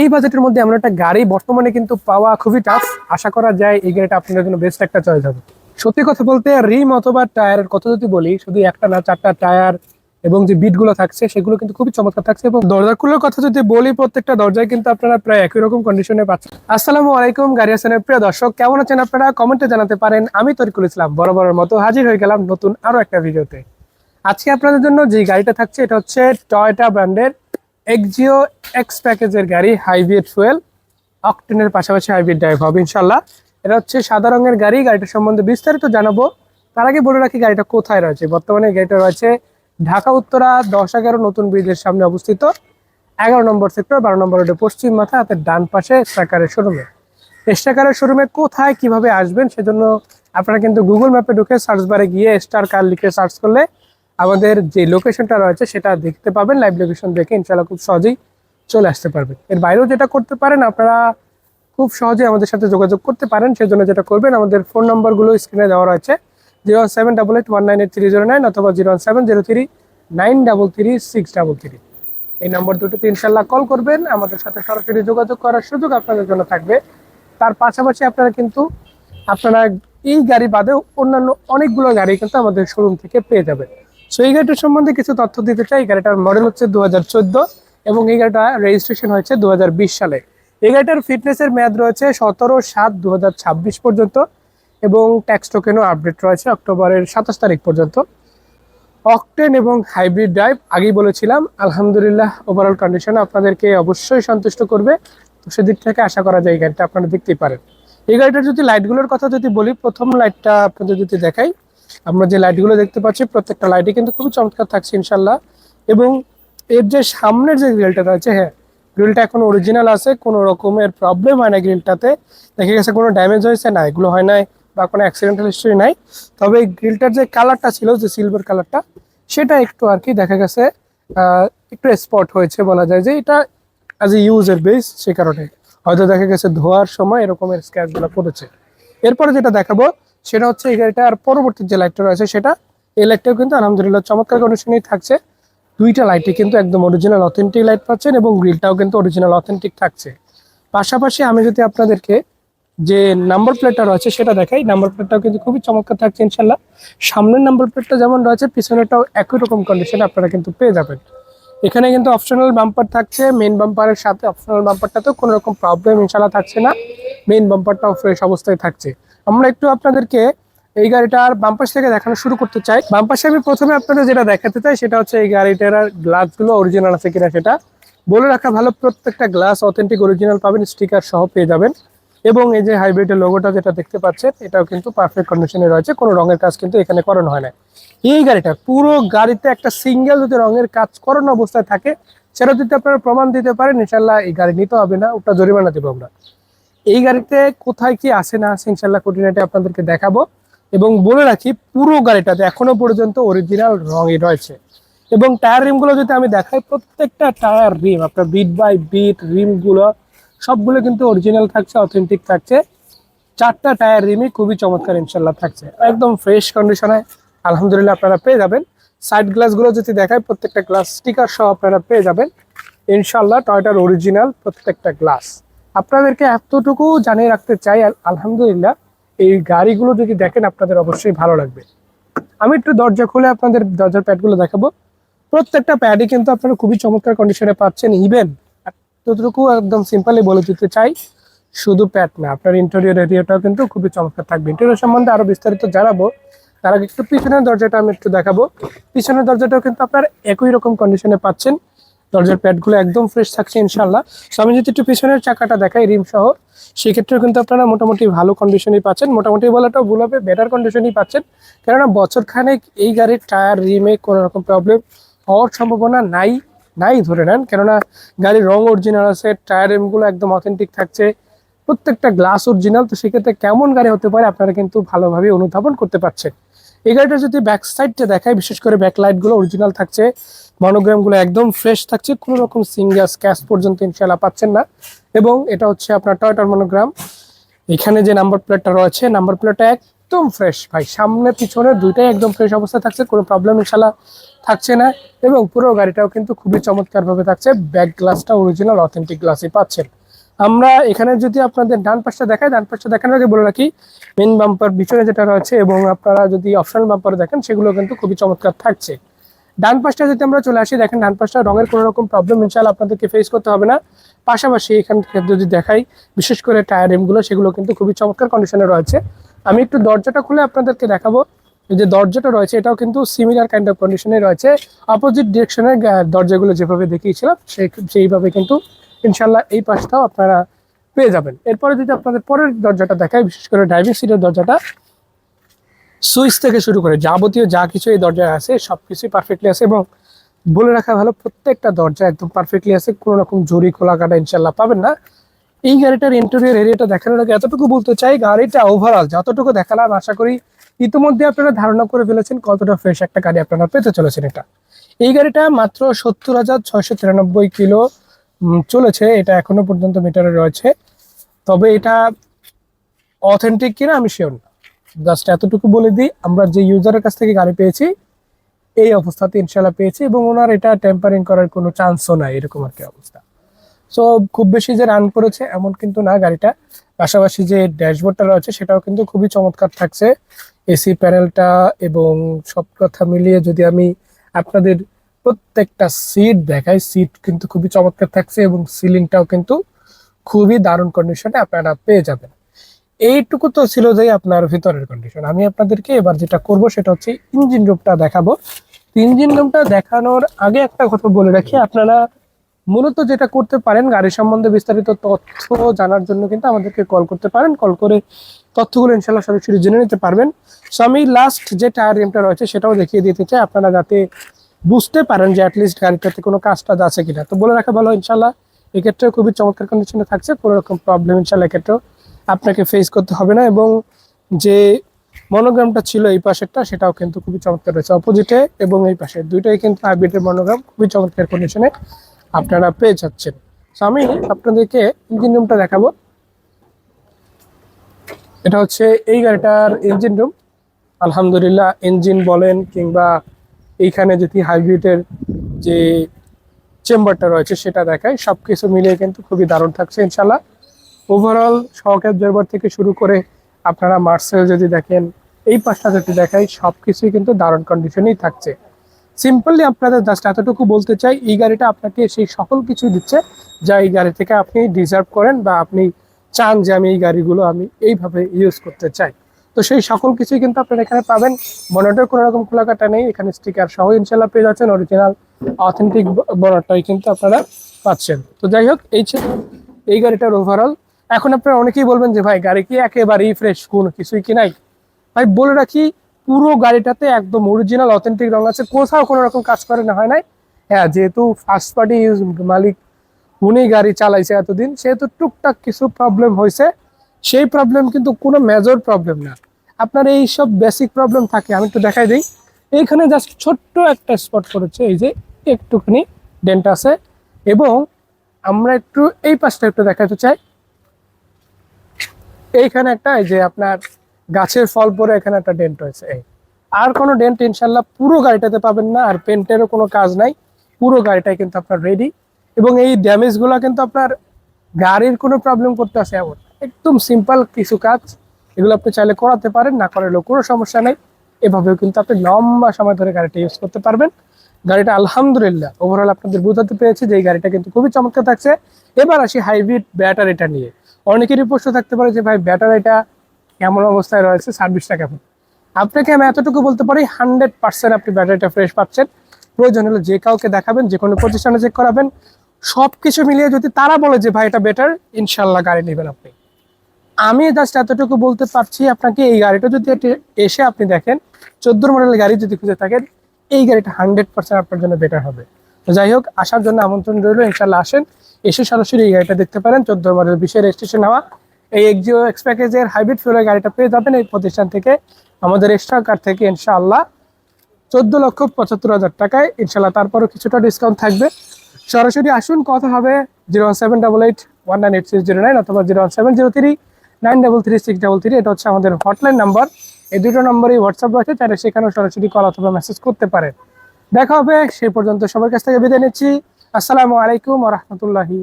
এই বাজেটের মধ্যে এমন একটা গাড়ি বর্তমানে কিন্তু পাওয়া খুবই টাফ আশা করা যায় এই গাড়িটা আপনাদের জন্য বেস্ট একটা চয়েস হবে। সত্যি কথা বলতে রিম অথবা টায়ারের কথা যদি বলি, শুধু একটা না, চারটা টায়ার এবং যে বিটগুলো থাকছে, সেগুলো কিন্তু খুবই চমৎকার থাকছে এবং দরজাগুলোর কথা যদি বলি, প্রত্যেকটা দরজায় কিন্তু আপনারা প্রায় একই রকম কন্ডিশনে পাচ্ছেন। আসসালামু আলাইকুম গাড়ি হাসানের প্রিয় দর্শক, কেমন আছেন আপনারা? কমেন্টে জানাতে পারেন। আমি তরিকুল ইসলাম, বরাবরের মতো হাজির হয়ে গেলাম নতুন আরও একটা ভিডিওতে আজকে আপনাদের জন্য যে গাড়িটা থাকছে, এটা হচ্ছে টয়টা ব্র্যান্ডের এক্সিও এক্স প্যাকেজের গাড়ি হাইব্রিড ফুয়েল অকটেনের পাশাপাশি হাইব্রিড ড্রাইভ হবে ইনশাল্লাহ এটা হচ্ছে সাদা রঙের গাড়ি, গাড়িটার সম্বন্ধে বিস্তারিত জানাব। তার আগে বলে রাখি, গাড়িটা কোথায় রয়েছে? বর্তমানে গাড়িটা রয়েছে ঢাকা, উত্তরা, দশ এগারো নতুন ব্রিজের সামনে অবস্থিত। এগারো নম্বর সেক্টর, বারো নম্বর রোডে পশ্চিম মাথা, হাতের ডান পাশে স্ট্রাকারের শোরুমে স্ট্রাকারের শোরুমে কোথায়, কীভাবে আসবেন, সেজন্য আপনারা কিন্তু গুগল ম্যাপে ঢুকে সার্চ বারে গিয়ে স্টার কার লিখে সার্চ করলে আমাদের যে লোকেশনটা রয়েছে, সেটা দেখতে পাবেন লাইভ লোকেশন দেখে ইনশাল্লাহ খুব সহজেই চলে আসতে পারবেন। এর বাইরেও যেটা করতে পারেন, আপনারা খুব সহজে আমাদের সাথে যোগাযোগ করতে পারেন। সেজন্য যেটা করবেন, আমাদের ফোন নম্বরগুলো স্ক্রিনে দেওয়া রয়েছে zero seven double eight one nine eight three zero nine অথবা zero one seven zero three nine double three six double three এই নম্বর দুটোতে ইনশাল্লাহ কল করবেন, আমাদের সাথে সরাসরি যোগাযোগ করার সুযোগ আপনাদের জন্য থাকবে। তার পাশাপাশি আপনারা কিন্তু, আপনারা এই গাড়ি বাদেও অন্যান্য অনেকগুলো গাড়ি কিন্তু আমাদের শোরুম থেকে পেয়ে যাবেন। সো এই গাড়িটার সম্বন্ধে কিছু তথ্য দিতে চাই। এই গাড়িটার মডেল হচ্ছে দু হাজার চোদ্দ এবং এই গাড়িটা রেজিস্ট্রেশন হয়েছে দু হাজার বিশ সালে। এই গাড়িটার ফিটনেসের মেয়াদ রয়েছে সতেরো সাত দু পর্যন্ত এবং ট্যাক্স টোকেনও আপডেট রয়েছে অক্টোবরের সাতাশ তারিখ পর্যন্ত। অকটেন এবং হাইব্রিড ড্রাইভ আগেই বলেছিলাম, আলহামদুলিল্লাহ ওভারঅল কন্ডিশন আপনাদেরকে অবশ্যই সন্তুষ্ট করবে। তো সেদিক থেকে আশা করা যায় এই গাড়িটা আপনারা দেখতেই পারেন। এই গাড়িটার যদি লাইটগুলোর কথা যদি বলি, প্রথম লাইটটা আপনাদের যদি দেখাই আমরা যে লাইটগুলো দেখতে পাচ্ছি, প্রত্যেকটা লাইটই কিন্তু খুবই চমৎকার থাকছে ইনশাল্লাহ এবং এর যে সামনের যে গ্রিলটা রয়েছে হ্যাঁ গ্রিলটা এখন অরিজিনাল আছে, কোনো রকমের প্রবলেম হয় না গ্রিলটাতে দেখা গেছে কোনো ড্যামেজ হয়েছে না, এগুলো হয় নাই বা কোনো অ্যাক্সিডেন্টাল হিস্ট্রি নাই। তবে গ্রিলটার যে কালারটা ছিল, যে সিলভার কালারটা সেটা একটু আর কি দেখা গেছে একটু স্পট হয়েছে বলা যায় যে এটা অ্যাজ এ ইউজের বেস সে কারণে। হয়তো দেখা গেছে ধোয়ার সময় এরকমের স্ক্র্যাচগুলো পড়েছে। এরপরে যেটা দেখাবো সেটা হচ্ছে এই আর পরবর্তী যে লাইটটা রয়েছে সেটা, এই লাইটটাও কিন্তু আলহামদুলিল্লাহ চমৎকার কন্ডিশনেই থাকছে। দুইটা লাইটই কিন্তু একদম অরিজিনাল অথেন্টিক লাইট পাচ্ছেন এবং গ্রিলটাও কিন্তু অরিজিনাল অথেন্টিক থাকছে। পাশাপাশি আমি যদি আপনাদেরকে যে নাম্বার প্লেটটা রয়েছে সেটা দেখাই নাম্বার প্লেটটাও কিন্তু খুবই চমৎকার থাকছে ইনশাল্লাহ সামনের নাম্বার প্লেটটা যেমন রয়েছে, পিছনেরটাও একই রকম কন্ডিশনে আপনারা কিন্তু পেয়ে যাবেন। এখানে কিন্তু অপশনাল বাম্পার থাকছে মেইন বাম্পারের সাথে অপশনাল বাম্পারটাতেও কোনো রকম প্রবলেম ইনশাল্লাহ থাকছে না। মেইন বাম্পারটাও ফ্রেশ অবস্থায় থাকছে। আমরা একটু আপনাদেরকে এই গাড়িটার বাম্পাস থেকে দেখানো শুরু করতে চাই। বাম্পাসে আমি প্রথমে আপনাদের যেটা দেখাতে চাই, সেটা হচ্ছে এই গাড়িটার গ্লাসগুলো অরিজিনাল আছে কিনা সেটা। বলে রাখা ভালো, প্রত্যেকটা গ্লাস অথেন্টিক অরিজিনাল পাবেন স্টিকার সহ পেয়ে যাবেন। এবং এই যে হাইব্রিডের লোগোটা যেটা দেখতে পাচ্ছেন, এটাও কিন্তু পারফেক্ট কন্ডিশনে রয়েছে, কোনো রঙের কাজ কিন্তু এখানে করানো হয় না। এই গাড়িটা পুরো গাড়িতে একটা সিঙ্গেল যদি রঙের কাজ করানো অবস্থায় থাকে, সেটা যদি আপনারা প্রমাণ দিতে পারেন ইনশাল্লাহ এই গাড়ি নিতে হবে না, ওটা জরিমানা দেবো আমরা। এই গাড়িতে কোথায় কি আসে না আসে ইনশাল্লাহ কোটিনাটি আপনাদেরকে দেখাবো। এবং বলে রাখি, পুরো গাড়িটাতে এখনও পর্যন্ত অরিজিনাল রঙই রয়েছে। এবং টায়ার রিমগুলো যদি আমি দেখাই, প্রত্যেকটা টায়ার রিম আপনার বিট বাই বিট রিমগুলো সবগুলো কিন্তু অরিজিনাল থাকছে অথেন্টিক থাকছে। চারটা টায়ার রিমই খুবই চমৎকার ইনশাল্লাহ থাকছে। একদম ফ্রেশ কন্ডিশনে আলহামদুলিল্লাহ আপনারা পেয়ে যাবেন। সাইড গ্লাসগুলো যদি দেখায় প্রত্যেকটা গ্লাস স্টিকার সহ আপনারা পেয়ে যাবেন। ইনশাল্লাহ টয়টার অরিজিনাল প্রত্যেকটা গ্লাস আপনাদেরকে এতটুকু জানিয়ে রাখতে চাই আলহামদুলিল্লাহ, এই গাড়িগুলো যদি দেখেন আপনাদের অবশ্যই ভালো লাগবে। আমি একটু দরজা খুলে আপনাদের দরজার প্যাডগুলো দেখাবো। প্রত্যেকটা প্যাডই কিন্তু আপনারা খুবই চমৎকার কন্ডিশনে পাচ্ছেন। ইভেন এতটুকু একদম সিম্পলি বলে দিতে চাই, শুধু প্যাড না, আপনার ইন্টেরিয়র এরিয়াটাও কিন্তু খুবই চমৎকার থাকবে। ইন্টেরিয়র সম্বন্ধে আরও বিস্তারিত জানাব। তার আগে একটু পিছনের দরজাটা আমি একটু দেখাবো। পিছনের দরজাটাও কিন্তু আপনার একই রকম কন্ডিশনে পাচ্ছেন। দরজার প্যাডগুলো একদম ফ্রেশ থাকছে ইনশাল্লাহ সো আমি যদি একটু পিছনের চাকাটা দেখাই, রিম সহ, সেক্ষেত্রেও কিন্তু আপনারা মোটামুটি ভালো কন্ডিশনই পাচ্ছেন। মোটামুটি বলাটাও ভুল হবে বেটার কন্ডিশনই পাচ্ছেন। কেননা বছর খানেক এই গাড়ির টায়ার রিমে কোনো রকম প্রবলেম হওয়ার সম্ভাবনা নাই নাই ধরে নেন। কেননা গাড়ির রং অরিজিনাল আছে টায়ার রিমগুলো একদম অথেন্টিক থাকছে। প্রত্যেকটা গ্লাস অরিজিনাল তো সেক্ষেত্রে কেমন গাড়ি হতে পারে আপনারা কিন্তু ভালোভাবে অনুধাবন করতে পারছেন। এই গাড়িটা যদি ব্যাক সাইডটা দেখায় বিশেষ করে ব্যাক লাইটগুলো অরিজিনাল থাকছে মনোগ্রামগুলো একদম ফ্রেশ থাকছে, কোনো রকম সিঙ্গাস ক্যাশ পর্যন্ত ইনশাল্লাহ পাচ্ছেন না। এবং এটা হচ্ছে আপনার টয়টার মনোগ্রাম এখানে যে নাম্বার প্লেটটা রয়েছে নাম্বার প্লেটটা এক একদম ফ্রেশ ভাই। সামনে, পিছনে দুইটাই একদম ফ্রেশ অবস্থা থাকছে, কোনো প্রবলেম ইনশাল্লাহ থাকছে না। এবং পুরো গাড়িটাও কিন্তু খুবই চমৎকারভাবে থাকছে। ব্যাক গ্লাসটা অরিজিনাল অথেন্টিক গ্লাসই পাচ্ছেন। আমরা এখানে যদি আপনাদের ডান পাশটা দেখাই, ডান পাশটা দেখানোর আগে বলে রাখি মেন বাম্পার পিছনে যেটা রয়েছে এবং আপনারা যদি অপশনাল বাম্পার দেখেন, সেগুলো কিন্তু খুবই চমৎকার থাকছে। ডান পাশটা যদি আমরা চলে আসি, দেখেন ডান পাশটা রঙের কোনো রকম প্রবলেম ইনশাল্লাহ আপনাদেরকে ফেস করতে হবে না। পাশাপাশি এখান থেকে যদি দেখাই, বিশেষ করে টায়ার রিমগুলো সেগুলো কিন্তু খুবই চমৎকার কন্ডিশনে রয়েছে। আমি একটু দরজাটা খুলে আপনাদেরকে দেখাবো। যে দরজাটা রয়েছে, এটাও কিন্তু সিমিলার কাইন্ড অফ কন্ডিশনে রয়েছে। অপোজিট ডিরেকশনের দরজাগুলো যেভাবে দেখিয়েছিলাম, সেই, সেইভাবে কিন্তু ইনশাল্লাহ এই পাশটাও আপনারা পেয়ে যাবেন। এরপরে যদি আপনাদের পরের দরজাটা দেখায় বিশেষ করে ড্রাইভিং সিটের দরজাটা সুইচ থেকে শুরু করে যাবতীয় যা কিছু এই দরজায় আছে সব কিছুই পারফেক্টলি আছে এবং বলে রাখা ভালো, প্রত্যেকটা দরজা একদম পারফেক্টলি আছে, কোনো রকম জরি খোলা কাটা ইনশাল্লাহ পাবেন না। এই গাড়িটার ইন্টেরিয়র এরিয়াটা দেখানোর আগে এতটুকু বলতে চাই, গাড়িটা ওভারঅল যতটুকু দেখালাম, আশা করি ইতিমধ্যে আপনারা ধারণা করে ফেলেছেন কতটা ফ্রেশ একটা গাড়ি আপনারা পেতে চলেছেন এটা। এই গাড়িটা মাত্র সত্তর হাজার ছয়শো তিরানব্বই কিলো চলেছে, এটা এখনও পর্যন্ত মিটারে রয়েছে। তবে এটা অথেন্টিক কিনা, আমি শিওর না। জাস্ট এতটুকু বলে দিই, আমরা যে ইউজারের কাছ থেকে গাড়ি পেয়েছি, এই অবস্থাতে ইনশাল্লাহ পেয়েছি এবং ওনার এটা টেম্পারিং করার কোনো চান্সও নাই, এরকম আর কি অবস্থা। সো খুব বেশি যে রান করেছে এমন কিন্তু না গাড়িটা। পাশাপাশি যে ড্যাশবোর্ডটা রয়েছে, সেটাও কিন্তু খুবই চমৎকার থাকছে। এসি প্যানেলটা এবং সব কথা মিলিয়ে যদি আমি আপনাদের প্রত্যেকটা সিট দেখাই সিট কিন্তু খুবই চমৎকার থাকছে এবং সিলিংটাও কিন্তু খুবই দারুণ কন্ডিশনে আপনারা পেয়ে যাবেন। এইটুকু তো ছিল যে আপনার ভিতরের কন্ডিশন আমি আপনাদেরকে এবার যেটা করব সেটা হচ্ছে ইঞ্জিন রুমটা দেখাবো। ইঞ্জিন রুমটা দেখানোর আগে একটা কথা বলে রাখি, আপনারা মূলত যেটা করতে পারেন, গাড়ি সম্বন্ধে বিস্তারিত তথ্য জানার জন্য কিন্তু আমাদেরকে কল করতে পারেন। কল করে তথ্যগুলো ইনশাল্লাহ সরাসরি জেনে নিতে পারবেন। সো আমি লাস্ট যে টায়ার রিমটা রয়েছে সেটাও দেখিয়ে দিতে চাই, আপনারা যাতে বুঝতে পারেন যে অ্যাটলিস্ট গাড়িটাতে কোনো কাজটা আছে কিনা। তো বলে রাখা ভালো ইনশাল্লাহ এক্ষেত্রেও খুবই চমৎকার কন্ডিশনে থাকছে, কোনো রকম প্রবলেম ইনশাল্লাহ এক্ষেত্রেও আপনাকে ফেস করতে হবে না এবং যে মনোগ্রামটা ছিল এই পাশেরটা, সেটাও কিন্তু খুবই চমৎকার রয়েছে। অপোজিটে এবং এই পাশে দুইটাই কিন্তু হাইব্রিডের মনোগ্রাম খুবই চমৎকার কন্ডিশনে আপনারা পেয়ে যাচ্ছেন। তো আমি আপনাদেরকে ইঞ্জিন রুমটা দেখাবো। এটা হচ্ছে এই গাড়িটার ইঞ্জিন রুম আলহামদুলিল্লাহ ইঞ্জিন বলেন কিংবা এইখানে যদি হাইব্রিডের যে চেম্বারটা রয়েছে, সেটা দেখায়। সব কিছু মিলিয়ে কিন্তু খুবই দারুণ থাকছে ইনশাল্লাহ ওভারঅল শখের জেরবার থেকে শুরু করে আপনারা মার্সেল যদি দেখেন, এই পাশটা যদি দেখাই সব কিছুই কিন্তু দারুণ কন্ডিশনেই থাকছে। সিম্পলি আপনাদের জাস্ট এতটুকু বলতে চাই, এই গাড়িটা আপনাকে সেই সকল কিছু দিচ্ছে যা এই গাড়ি থেকে আপনি ডিজার্ভ করেন বা আপনি চান যে আমি এই গাড়িগুলো আমি এইভাবে ইউজ করতে চাই। তো সেই সকল কিছুই কিন্তু আপনারা এখানে পাবেন। বনটের কোনো রকম খোলাকাটা নেই, এখানে স্টিকার সহ ইনশাল্লাহ পেয়ে যাচ্ছেন। অরিজিনাল অথেন্টিক বনটটাই কিন্তু আপনারা পাচ্ছেন। তো যাই হোক, এই ছিল এই গাড়িটার ওভারঅল এখন আপনারা অনেকেই বলবেন যে, ভাই, গাড়ি কি একেবারেই ফ্রেশ কোনো কিছুই কি নাই? ভাই, বলে রাখি, পুরো গাড়িটাতে একদম অরিজিনাল অথেন্টিক রং আছে। কোথাও কোনো রকম কাজ করে না, হয় নাই? হ্যাঁ যেহেতু ফার্স্ট পার্টি ইউজ মালিক, উনি গাড়ি চালাইছে এতদিন, সেহেতু টুকটাক কিছু প্রবলেম হয়েছে। সেই প্রবলেম কিন্তু কোনো মেজর প্রবলেম না। আপনার এই সব বেসিক প্রবলেম থাকে, আমি একটু দেখাই দিই। এইখানে জাস্ট ছোট্ট একটা স্পট করেছে, এই যে একটুখানি ডেন্ট আছে। এবং আমরা একটু এই পাশটা একটু দেখাতে চাই। এইখানে একটা, এই যে আপনার গাছের ফল পরে এখানে একটা ডেন্ট রয়েছে, এই। আর কোনো ডেন্ট ইনশাল্লাহ পুরো গাড়িটাতে পাবেন না, আর পেন্টেরও কোনো কাজ নাই। পুরো গাড়িটাই কিন্তু আপনার রেডি এবং এই ড্যামেজগুলো কিন্তু আপনার গাড়ির কোনো প্রবলেম করতে আসে এমন একদম সিম্পল কিছু কাজ, এগুলো আপনি চাইলে করাতে পারেন, না করালেও কোনো সমস্যা নেই। এভাবেও কিন্তু আপনি লম্বা সময় ধরে গাড়িটা ইউজ করতে পারবেন। গাড়িটা আলহামদুলিল্লাহ ওভারঅল আপনাদের বোঝাতে পেরেছি যে এই গাড়িটা কিন্তু খুবই চমৎকার থাকছে। এবার আসি হাইব্রিড ব্যাটারিটা নিয়ে। অনেকেরই প্রশ্ন থাকতে পারে যে, ভাই, ব্যাটারিটা কেমন অবস্থায় রয়েছে সার্ভিসটা কেমন আপনাকে আমি এতটুকু বলতে পারি হান্ড্রেড পার্সেন্ট আপনি ব্যাটারিটা ফ্রেশ পাচ্ছেন। প্রয়োজন হলে যে কাউকে দেখাবেন, যে কোনো প্রতিষ্ঠানে চেক করাবেন। সব কিছু মিলিয়ে যদি তারা বলে যে, ভাই, এটা বেটার ইনশাল্লাহ গাড়ি নেবেন আপনি। আমি জাস্ট এতটুকু বলতে পারছি আপনাকে, এই গাড়িটা যদি এসে আপনি দেখেন চোদ্দোর মডেলের গাড়ি যদি খুঁজে থাকেন, এই গাড়িটা হান্ড্রেড পার্সেন্ট আপনার জন্য বেটার হবে। তো যাই হোক, আসার জন্য আমন্ত্রণ রইল ইনশাল্লাহ আসেন। এসে সরাসরি এই গাড়িটা দেখতে পারেন, চোদ্দ মডেল বিশের রেজিস্ট্রেশন হওয়া এই এক্সিও এক্স প্যাকেজের হাইব্রিড ফিউলের গাড়িটা পেয়ে যাবেন এই প্রতিষ্ঠান থেকে। আমাদের এক্সট্রা কার থেকে ইনশাআল্লাহ চোদ্দ লক্ষ পঁচাত্তর হাজার টাকায় ইনশাল্লাহ তারপরও কিছুটা ডিসকাউন্ট থাকবে। সরাসরি আসুন, কথা হবে zero one seven double eight one nine eight six zero nine অথবা zero one seven zero three nine double three six double three এটা হচ্ছে আমাদের হটলাইন নাম্বার এই দুটো নম্বরেই হোয়াটসঅ্যাপ রয়েছে, চাইলে সেখানেও সরাসরি কল অথবা মেসেজ করতে পারেন। দেখা হবে সেই পর্যন্ত সবার কাছ থেকে বিদায় নিচ্ছি। আসসালামু আলাইকুম রহমতুল্লাহি